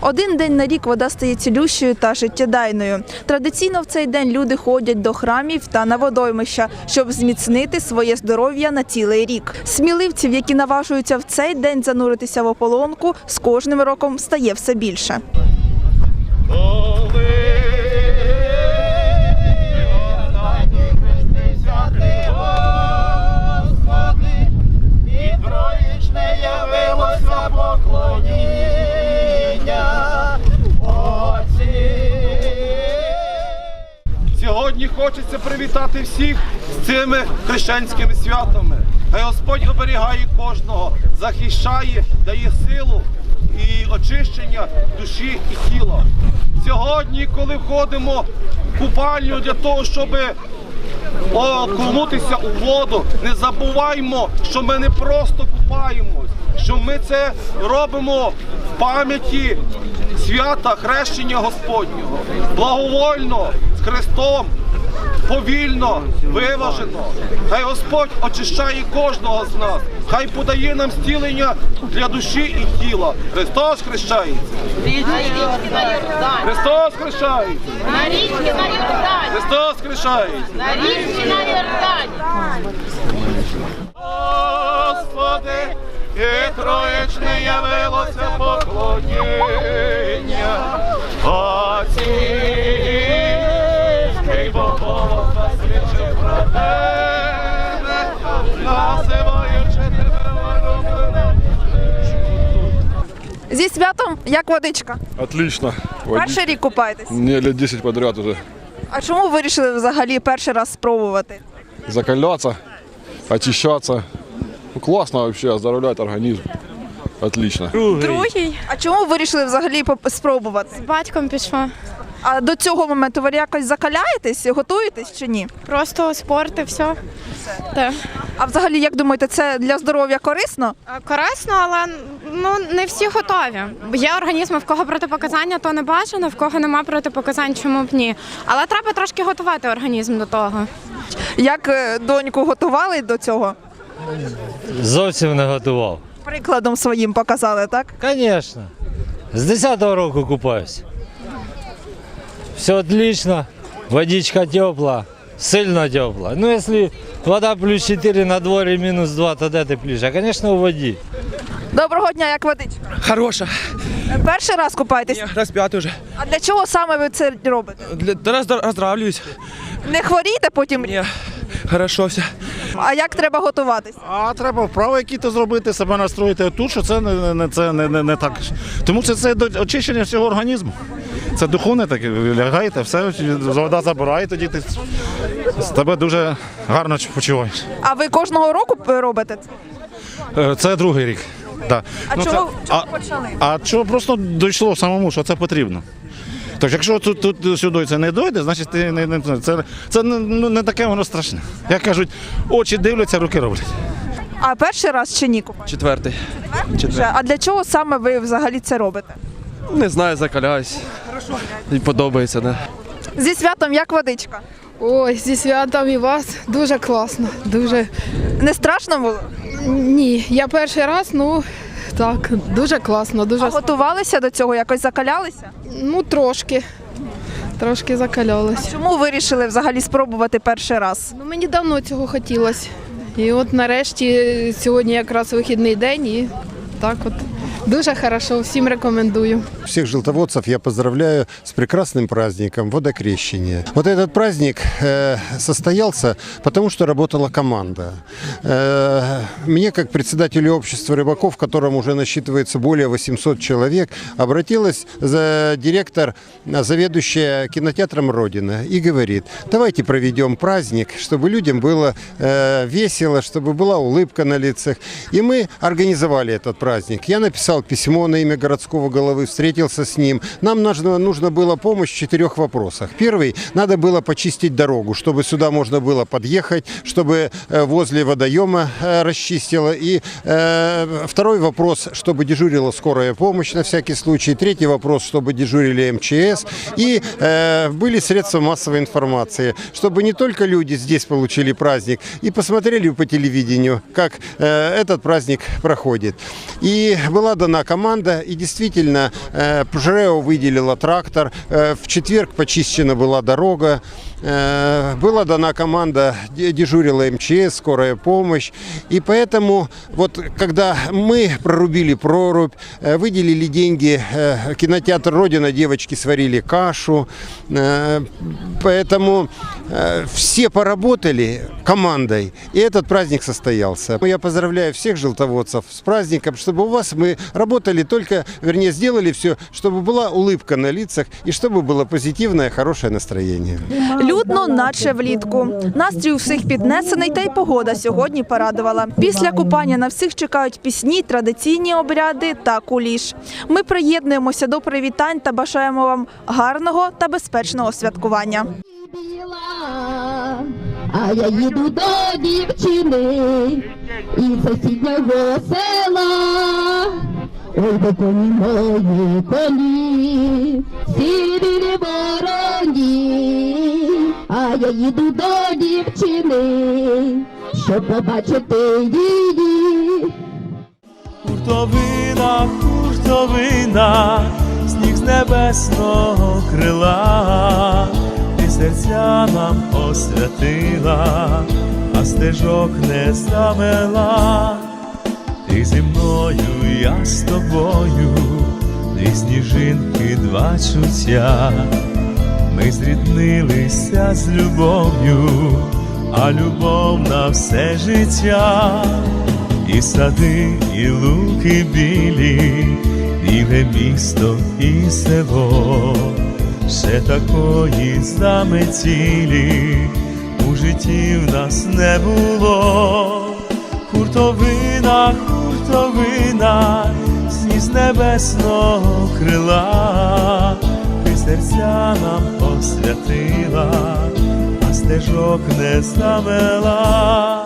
Один день на рік вода стає цілющою та життєдайною. Традиційно в цей день люди ходять до храмів та на водоймища, щоб зміцнити своє здоров'я на цілий рік. Сміливців, які наважуються в цей день зануритися в ополонку, з кожним роком стає все більше. Хочеться привітати всіх з цими хрещенськими святами. Хай Господь оберігає кожного, захищає, дає силу і очищення душі і тіла. Сьогодні, коли входимо в купальню для того, щоб окунутися у воду, не забуваймо, що ми не просто купаємось, що ми це робимо в пам'яті свята хрещення Господнього. Благовольно з Христом, повільно, виважено. Хай Господь очищає кожного з нас, хай подає нам зцілення для душі і тіла. Христос хрещається! Христос хрещається! Христос хрещається! Господи, і троєчне явилося поклоніння. Отці, Зі святом як водичка. Отлично. Перший рік купаєтесь. Мне лет 10 подряд уже. А чому вирішили взагалі перший раз спробувати? Закаляться, очищаться. Ну, классно вообще, оздоровляет организм. Отлично. Другий А чому вирішили взагалі поп- спробувати? батьком пішла. А до цього моменту ви якось закаляєтесь, готуєтесь чи ні? Просто спорт і все. Так. А взагалі, як думаєте, це для здоров'я корисно? Корисно, але ну не всі готові. Є організми, в кого протипоказання, то не бажано, в кого нема протипоказань, чому б ні. Але треба трошки готувати організм до того. Як е, доньку готували до цього? Зовсім не готував. Прикладом своїм показали, так? Звісно. З 10-го року купаюсь. Все отлично. Водичка тепла, сильно тепло. Ну, якщо вода плюс 4 на дворі, мінус 2, то де А, Звісно, у воді. Доброго дня, як водичка. Хороша. Перший раз купаєтесь. Ні, раз п'ятий вже. А для чого саме ви це робите? Для, раз роздравлююсь. Не хворієте потім? Ні, хорошо все. А як треба готуватись? А треба вправи які-то зробити, себе настроїти тут, що це не, не, це не, не, не так. Тому що це очищення всього організму. Це духовне таке, лягаєте, все, вода забирає, тоді ти з тебе дуже гарно почуваєш. А ви кожного року робите це? Е, Це другий рік. Да. А Ну, чому, це- чому а, почали? а чого просто дійшло самому, що це потрібно. Тож, якщо тут, тут сюди це не дойде, значить ти не, не це, це не, ну, не таке воно страшне. Як кажуть, очі дивляться, руки роблять. А перший раз чи ні купаєтесь? Четвертий. Вже. А для чого саме ви взагалі це робите? Не знаю, закаляюсь. І подобається, да. Зі святом як водичка? Ой, зі святом і вас дуже класно. Дуже Не страшно було? ні. Я перший раз, ну так, дуже класно, дуже А готувалися до цього, якось закалялися? ну трошки. Трошки закалялась. Чому вирішили взагалі спробувати перший раз? Ну мені давно цього хотілося. І от нарешті сьогодні якраз вихідний день і так от дуже хорошо, всім рекомендую. Всех желтоводцев я поздравляю с прекрасным праздником водокрещения. Вот этот праздник э, состоялся, потому что работала команда. Э, мне, как председателю общества рыбаков, в котором уже насчитывается более 800 человек, обратилась за директор, э, заведующая кинотеатром «Родина» и говорит, давайте проведем праздник, чтобы людям было э, весело, чтобы была улыбка на лицах. И мы организовали этот праздник. Я написал письмо на имя городского головы, встретился с ним. Нам нужно, нужно было помощь в четырех вопросах. Первый, надо было почистить дорогу, чтобы сюда можно было подъехать, чтобы э, возле водоема э, расчистило. И э, второй вопрос, чтобы дежурила скорая помощь на всякий случай. Третий вопрос, чтобы дежурили МЧС. И э, были средства массовой информации, чтобы не только люди здесь получили праздник и посмотрели по телевидению, как э, этот праздник проходит. И была дана команда, и действительно э, ПЖРЭО выделила трактор. Э, В четверг почищена была дорога. Э, Была дана команда, де- дежурила МЧС, скорая помощь. И поэтому, вот когда мы прорубили прорубь, э, выделили деньги, э, кинотеатр «Родина», девочки сварили кашу. Поэтому все поработали командой, и этот праздник состоялся. Я поздравляю всех желтоводцев с праздником, чтобы у вас мы работали только, вернее, сделали все, чтобы была улыбка на лицах и чтобы было позитивное, хорошее настроение. Людно, наче влітку. Настрій у всіх піднесений, та й погода сьогодні порадувала. Після купання на всіх чекають пісні, традиційні обряди та куліш. Ми приєднуємося до привітань та бажаємо вам гарного та безпечного святкування. А я їду до дівчини із сусіднього села. Ой, до коні мої коні, сірі вороні, а я їду до дівчини, щоб побачити її. Хуртовина, хуртовина, сніг з небесного крила, ти серця нам освятила, а стежок не замела. Ти зі мною, я з тобою, дві сніжинки, два чуття. Ми зріднилися з любов'ю, а любов на все життя. І сади, і луки білі, біле місто і село, ще такої заметілі у житті в нас не було. Хуртовина, хуртовина, сніг небесного крила, серця нам освятила, а стежок не замела.